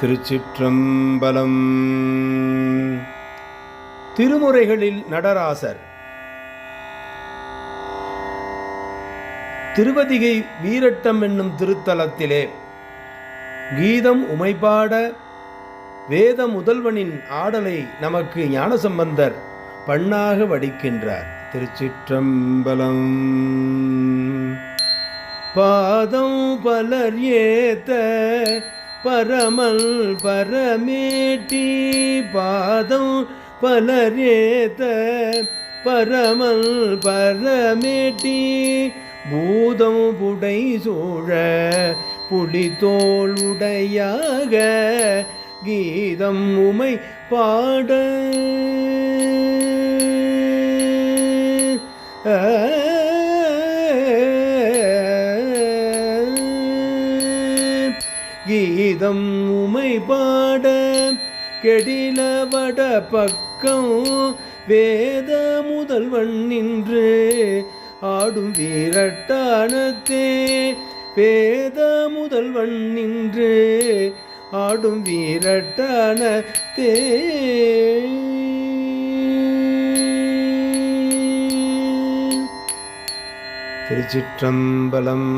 திருச்சிற்றம்பலம். திருமுறைகளில் நடராசர். திருவதிகை வீரட்டம் என்னும் திருத்தலத்திலே கீதம் உமைபாட வேத முதல்வனின் ஆடலை நமக்கு ஞானசம்பந்தர் பண்ணாக வடிக்கின்றார். திருச்சிற்றம்பலம். பாதம் பலர் ஏத்த பரமல் பரமேட்டி பாதம் பலரேத பரமல் பரமேட்டி பூதம் புடை சூழ புலித்தோல் உடையாக கீதம் உமை பாட கீதம் உமை பாட கெடில வட பக்கம் வேத முதல்வன் நின்று ஆடும் வீரட்டானத்தே. வேத முதல்வன் நின்று ஆடும் வீரட்டானத்தே. திருச்சிற்றம்பலம்